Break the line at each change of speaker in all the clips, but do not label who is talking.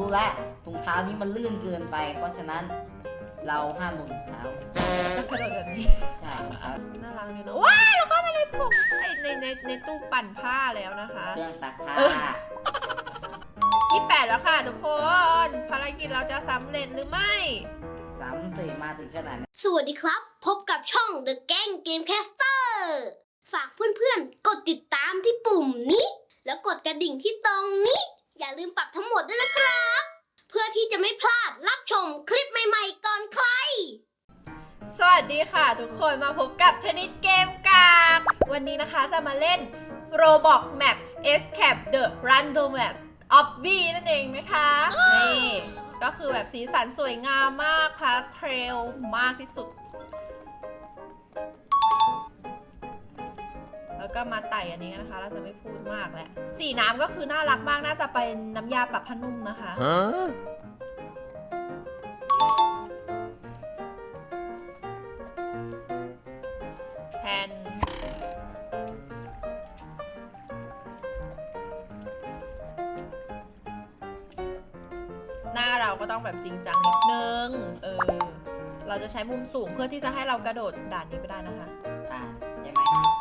รู้แล้วถุงเท้านี้มันลื่นเกินไป เพราะฉะนั้นเราห้ามลงถุงเท้า
ก็กระโดดแบบนี้
ใช่ครับ
น่ารักดีเนอะว้ายแล้วเข้ามาในผมไอ้ในในในตู้ปั่นผ้าแล้วนะคะ
เครื่องซักผ้า
เออยี่แปดแล้วค่ะทุกคน ภารกิจเราจะสำเร็จหรือไม่
สามสี่มาถึงขนาดนี้
สวัสดีครับ พบกับช่อง The Gang Gamecaster ฝากเพื่อนๆ กดติดตามที่ปุ่มนี้ แล้วกดกระดิ่งที่ตรงนี้ อย่าลืมปรับทั้งหมดด้วยนะครับ เพื่อที่จะไม่พลาดรับชมคลิปใหม่ๆก่อนใคร
สวัสดีค่ะทุกคนมาพบกับเทนนิสเกมกากวันนี้นะคะจะมาเล่น Roblox Map Escape the Randomness of B นั่นเองนะคะ นี่ ก็คือแบบสีสันสวยงามมากพาเทรลมากที่สุด แล้วก็มาไต่อันนี้กันนะคะ เราจะไม่พูดมากแล้วสีน้ำก็คือน่ารักมาก น่าจะเป็นน้ำยาปรับผ้านุ่มนะคะ แทน หน้าเราก็ต้องแบบจริงจังนิดนึง เออ เราจะใช้มุมสูงเพื่อที่จะให้เรากระโดดด่านนี้ไปได้นะคะ
อ่า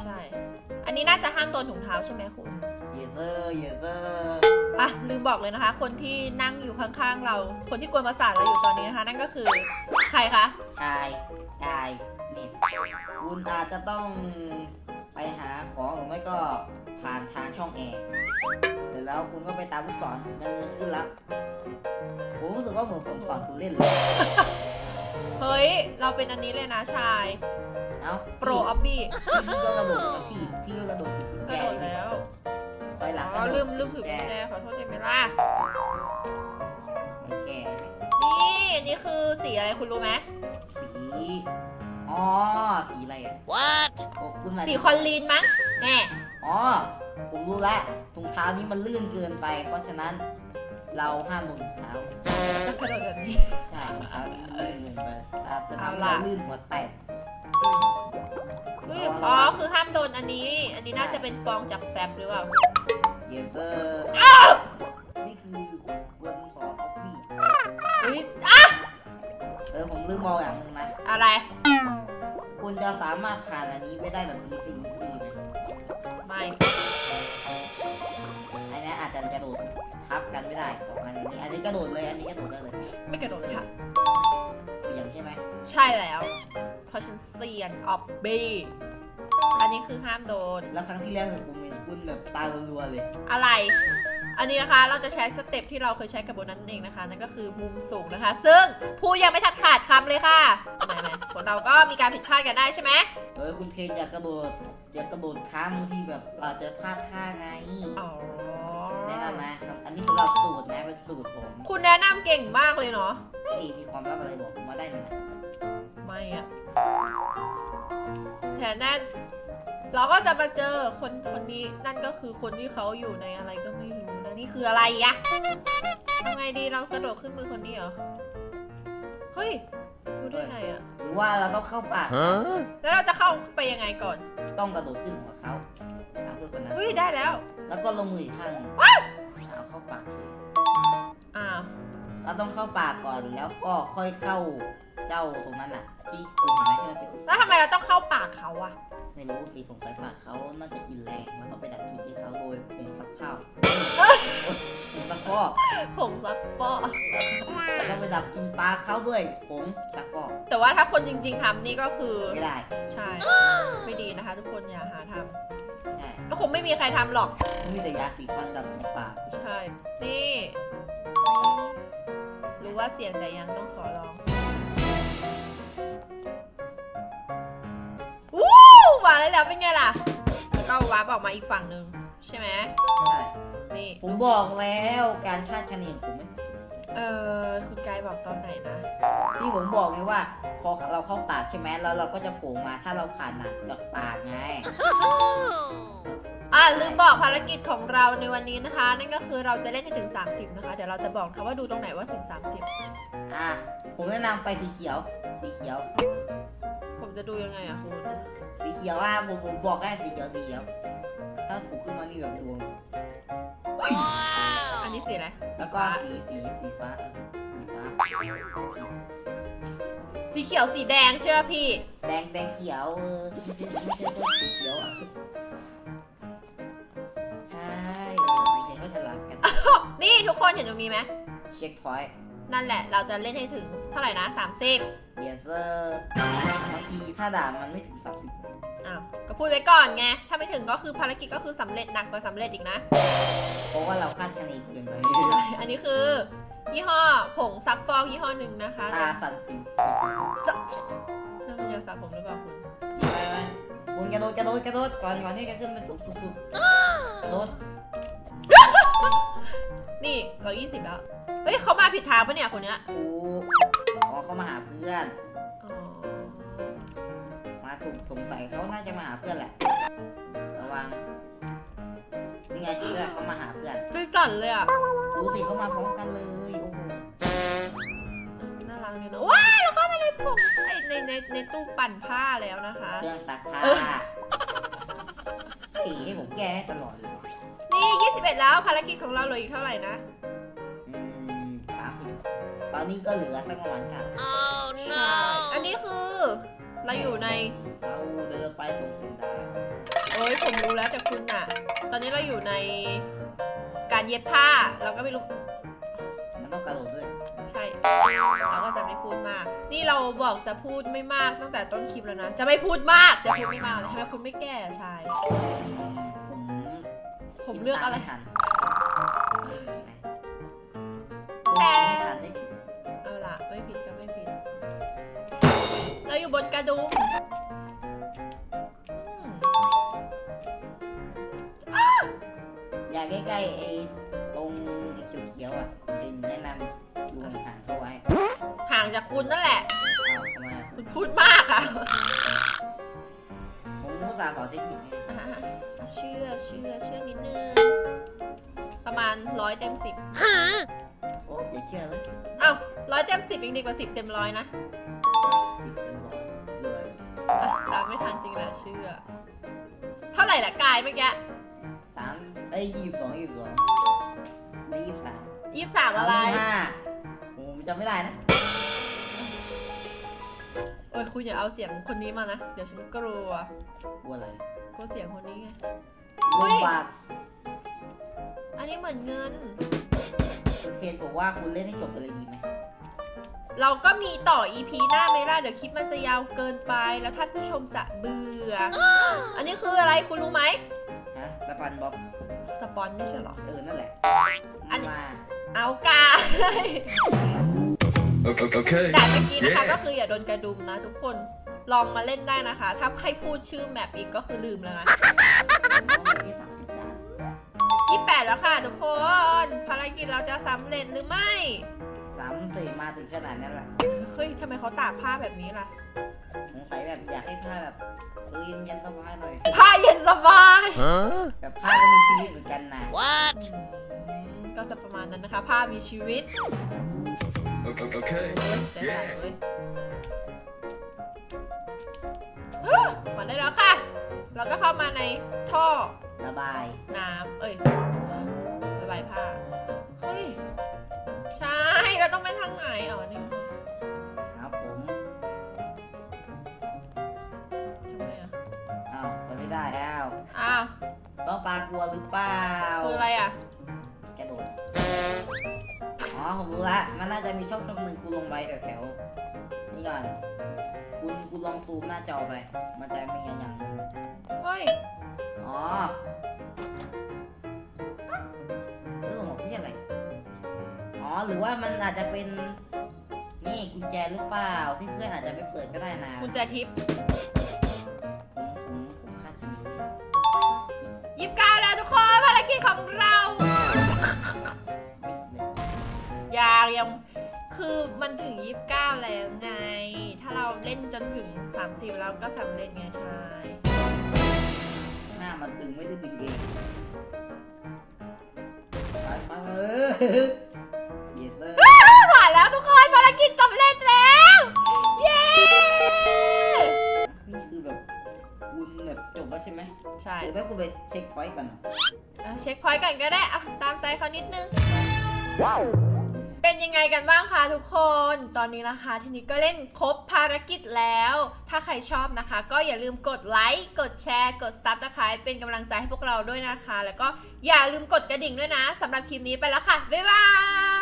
ใช่ไหม
ใช่ อันนี้น่าจะห้ามโดนถุงเท้าใช่ไหมคุณ
เยเซอร์เยเซอร์
อะลืมบอกเลยนะคะ คนที่นั่งอยู่ข้างๆเรา คนที่กวนประสาทเราอยู่ตอนนี้นะคะ นั่นก็คือใครคะ
ชายชายนี่คุณอาจจะต้องไปหาของหรือไม่ก็ผ่านทางช่องแอร์เสร็จแล้วคุณก็ไปตามลูกศรมันมันขึ้นแล้วผมรู้สึกว่าเหมือนผมสอนคุณเล่นเลย
เฮ้ย เราเป็นอันนี้เลยนะชาย
เอ้า
โปรออบบี้
พี่ก็กระโดดนะพี่พี่ก็กระโดดถึง
กระโดดแล้ว
ถอยหลังก
อ๋
ระ
อ
โดด
ลืมลืมถือกุญแจขอโทษเจมิล่า
โอเค
นี่อันนี้คือสีอะไรคุณรู้ไหม
สีอ๋อสีอะไรอะ What โอ้คุณหมายถึง
สีคอนลีนมั้งแน่
อ๋อผมรู้แล้วถุงเท้านี้มันลื่นเกินไป เพราะฉะนั้น เราห้ามลงถุงเท้า
ก็กระโดดแบบนี้
ใช่ถุงเท้านี้มันลื่นเกินไปอาจจะ
เอา
ทำให้
ล่ะ
เราลื่นหัวแตก
อุ๊ยอ๋อ คือห้ามโดนอันนี้ อันนี้น่าจะเป็นฟองจากแฟบหรือเปล่า
เยเซอร์นี่คือควรสอนออฟบี้
อุ้ยอะ
เออผมลืมบอกอย่างหนึ่งนะ
อะไร
คุณจะสามารถผ่านอันนี้ไปได้แบบ easy easy ไหม
ไม่
อันนี้อาจจะกระโดดทับกันไม่ได้สองอันนี้ อันนี้กระโดดเลย อันนี้กระโดดได้เลย
ไม่กระโดดเลยค่ะ
เสียงใช่ไหม
ใช่แล้วเพ ราะฉันเซียนออบบี้อันนี้คือห้ามโดน
แล้วครั้งที่แล้วผมเห็นคุณแบบตารัวๆเลย
อะไร อันนี้นะคะเราจะใช้สเต็ปที่เราเคยใช้กับโบนัสนั่นเองนะคะ นั่นก็คือมุมสูงนะคะ ซึ่งผู้ยังไม่ทัดขาดคำเลยค่ะไม่ไม่คนเราก็มีการผิดพลาดกันได้ใช่ไหม
เออคุณเทนอย่ากระโดดอย่ากระโดดข้ามบางทีแบบอาจจะพลาดท่าไง
อ๋อ
แนะนำนะอันนี้สำหรับสูตรนะเป็นสูตรผม
คุณแนะนำเก่งมากเลยเนาะ
เฮ้ยมีความลับอะไรบอกผมมาได้ไหมนะ
ไม่อะ แถมนั่นเราก็จะมาเจอคนคนนี้นั่นก็คือคนที่เขาอยู่ในอะไรก็ไม่รู้นะนี่คืออะไรอะทำไงดีเรากระโดดขึ้นมือคนนี้เหรอเฮ้ยรู้ได้ไงอะ
หรือว่าเราต้องเข้าปาก
แล้วเราจะเข้าไปยังไงก่อน
ต้องกระโดดขึ้นหัวเขาตามเพื่อนคนนั้น
อุ้ยได้แล้ว
แล้วก็ลงมืออีกข้างหนึ่งเอาเข้าปากเลย
อ้าว
เราต้องเข้าปากก่อนแล้วก็ค่อยเข้า เจ้าตรงนั้นอะ ที่คุณเห็นไหมที่มันเป็น
แล้วทำไมเราต้องเข้าปากเขาอะ
ไม่รู้สิสงสัยปากเขาน่าจะกินแรงเราต้องไปดับกลินที่เขาโดยผงซักผ้าผงซักฟอก
ผงซักฟอก
แล้วก็ไปดับกลินปลาเขาด้วยผงซักฟอก
แต่ว่าถ้าคนจริง ๆทำนี่ก็คือ
ไม่ได้
ใช่ไม่ดีนะคะ ทุกคนอย่าหาท
ใช่ำ
ก็คงไม่มีใครทำหรอก
มีแต่ยาสีฟันดับกลินปาก
ใช่ นี่ รู้ว่าเสียงแต่ยังต้องขอร้อง มาแล้วแล้วเป็นไงล่ะแล้วก็วาร์ปออกมาอีกฝั่งหนึ่งใช่ไหม
ใช่
นี่
ผมบอกแล้วการคาดคะเนของผมไม่ผิด
เออคุณกายบอกตอนไหนนะ
ที่ผมบอกไงว่าพอเราเข้าปากใช่ไหมแล้วเราก็จะโผล่มาถ้าเราผ่านหนักจากปากไง
อะลืมบอกภารกิจของเราในวันนี้นะคะ นั่นก็คือเราจะเล่นให้ถึง 30 นะคะ เดี๋ยวเราจะบอกนะคะว่าดูตรงไหนว่าถึง 30
อะผมแนะนำไปสีเขียว สีเขียว
ผมจะดูยังไงอะคุณ
สีเขียวอะผมผมบอกแค่สีเขียวสีเขียว ถ้าถูกขึ้นมานี่แบบดวง
อันนนี้สีอะไร
แล้วก็สีสีสีฟ้าเออสีฟ้า
สีเขียวสีแดงเชื่อพี่
แดงแดงเขียวเออไม่ใช่ไม่ใช่ต้นสีเขียวอะ ใช่เออไม่ใช่ก็ฉลาดกัน
นี่ทุกคนเห็นตรงนี้ไหม
เช็คพอยต์
นั่นแหละเราจะเล่นให้ถึง เท่าไหร่นะ 30
เยสเซอร์บางทีถ้าด่ามันไม่ถึงสามสิบ
อ้าว ก็พูดไว้ก่อนไง ถ้าไม่ถึงก็คือภารกิจก็คือสำเร็จหนักกว่าสำเร็จอีกนะ
เพราะว่าเราคาดคะเนเกินไป
อันนี้คือ ยี่ห้อผงซักฟอกยี่ห้อหนึ่งนะคะ
ตาสั่นสิว
จะนั่นเป็นยาสระผมหรือเปล่าคุณ
กินไปไหมคุณกระโดดกระโดดกระโดดก่อนก่อนที่จะขึ้นไปสูงสุดๆกระโดด
นี่เรา 20 แล้วเฮ้ยเขามาผิดทางปะเนี่ยคนเนี้ย
ถูกอ๋อเขามาหาเพื่อน
อ๋อ
มาถูกสงสัยเขาน่าจะมาหาเพื่อนแหละ ระวัง นี่ไงจริงด้วยเขามาหาเพื่อน
ใจสั่นเลยอะ
ดูสิเขามาพร้อมกันเลย โอ้โห
เออน่ารักดีเนอะว้ายแล้วเข้ามาในผมไอในในในตู้ปั่นผ้าแล้วนะคะ
เครื่องซักผ้า
เออ
ตีให้ผมแก้ให้ตลอดเลย
นี่ 21 แล้วภารกิจของเราเหลืออีกเท่าไหร่นะ
อืมสามสิบต อนนี้ก็เหลือสักประมาณครับ
ใช่อันนี้คือเราอยู่ใน
เราเดินไปตรงเส้นดาว
โอ้ยผมรู้แล้วแต่คุณอะตอนนี้เราอยู่ในการเย็บผ้าเราก็ไม่รู้
มันต้องกระโดดด้วย
ใช่เราก็จะไม่พูดมาก นี่เราบอกจะพูดไม่มากตั้งแต่ต้นคลิปแล้วนะ จะไม่พูดมากจะพูดไม่มากเลยทำไมคุณไม่แก้อะชาย
ผม
ผมเลือกอะไร
คิดตามไม่ทัน
แต่
ไม่ผิด
ก็ไม่ผิด เราอยู่บนกระดุมอืม
อย่าใกล้ๆไอ้ตรงไอ้เขียวๆอะผมจะแนะนำดูห่างๆเข้าไว้
ห่างจากคุณนั่นแหละ
อ้าวทำไมอะ
คุณพูดมากอะ
ผมอุตส่าห์สอนเทคนิคให้
อะอะเชื่อเชื่อเชื่อนิดนึง ประมาณร้อยเต็มสิบ
โอ้อย่าเชื่อเลย
อ้าวร้อยเต็มสิบยังดีกว่าสิบเต็มร้อยนะ
สิบเป็นร้อยรวย
อะตามไม่ทันจริงแหละเชื่อ เท่าไหร่ละกายเมื่อกี้
สามไอ้ยี่สิบสองยี่สิบสองในยี่สิบสาม
ยี่สิบสามอะไร
ห้าผมจำไม่ได้นะ
โอ้ยคุณอย่าเอาเสียงคนนี้มานะ เดี๋ยวฉันกลัว
กลัวอะไร
กลัวเสียงคนนี้ไง
โลบัก
อันนี้เหมือนเงิน
คุณเทนบอกว่าคุณเล่นให้จบไปเลยดีไหม
เราก็มีต่อ EP หน้าไม่ได้เดี๋ยวคลิปมันจะยาวเกินไป แล้วท่านผู้ชมจะเบื่อ อันนี้คืออะไรคุณรู้ไหม
ฮะสปันบ๊อบ
สปอนไม่ใช่เหรอ
เออนั่นแหละ
อันนี้
มา
เอากา
Okay. okay.
แต่เมื่อกี้นะคะ
Yeah.
ก็คืออย่าโดนกระดุมนะทุกคนลองมาเล่นได้นะคะ ถ้าให้พูดชื่อแมปอีกก็คือลืมแล้วนะ
ที่สามสิบด้าน
ยี่แปดแล้วค่ะทุกคน ภารกิจเราจะสำเร็จหรือไม่
สามสี่มาถึงขนาดนั้นแหละ
เฮ้ยทำไมเขาตากผ้าแบบนี้ล่ะ
สงสัยแบบอยากให้ผ้าแบบเออเย็นๆสบายหน่อย
ผ้าเย็นสบาย
Huh?
แบบผ้าก็มีชีวิตเหมือนกันนะ
อืมก็จะประมาณนั้นนะคะ ผ้ามีชีวิต
Okay. okay.
โอ้ยใจสั่นเว้ยฮึ่มมาได้แล้วค่ะ เราก็เข้ามาในท่อ
ระบาย
น้ำเอ้ยระบายผ้าเฮ้ยใช่เราต้องไปทางไหนอ๋อนี่
ครับผม
ทำไมอะ
อ้าวไปไม่ได้อ้าว
อ้าว
ต้องปลากลัวหรือเปล่า
คืออะไรอะ
กระโดดอ๋อผมรู้ละมันน่าจะมีช่องช่องหนึ่งคุณลงไปแถวๆ นี่ก่อน คุณคุณลองซูมหน้าจอไป มันจะมีอย่างอย่างหนึง
เฮ้ย
อ๋อเออผมไม่ใช่อะไร อ๋อ หรือว่ามันอาจจะเป็น นี่กุญแจหรือเปล่า ที่เพื่อนอาจจะไม่เปิดก็ได้นะ
คุณแจทิพย์
ผมผมผมคาดคะเนไว้
ยิบเก้าแล้วทุกคนภารกิจของเรา คือมันถึงยี่สิบเก้าแล้วไง ถ้าเราเล่นจนถึง 30เราก็สำเร็จไงชาย
หน้ามันตึงไม่ได้ดึงเองไปไปเออเยสเซอร์
ผ่านแล้วทุกคนภารกิจสำเร็จแล้ว เย้
นี่คือแบบคุณแบบจบแล้วใช่ไหม
ใช่
หรือไม่คุณไปเช็คพอยต์ก่อนเหรอ
เอเอาเช็คพอยต์ก่อนก็ได้อะตามใจเขานิดนึง เป็นยังไงกันบ้างคะทุกคน ตอนนี้นะคะทีนี้ก็เล่นครบภารกิจแล้ว ถ้าใครชอบนะคะ ก็อย่าลืมกดไลค์ กดแชร์ กดซับนะคะเป็นกำลังใจให้พวกเราด้วยนะคะ แล้วก็อย่าลืมกดกระดิ่งด้วยนะสำหรับคลิปนี้ไปแล้วค่ะ บ๊ายบาย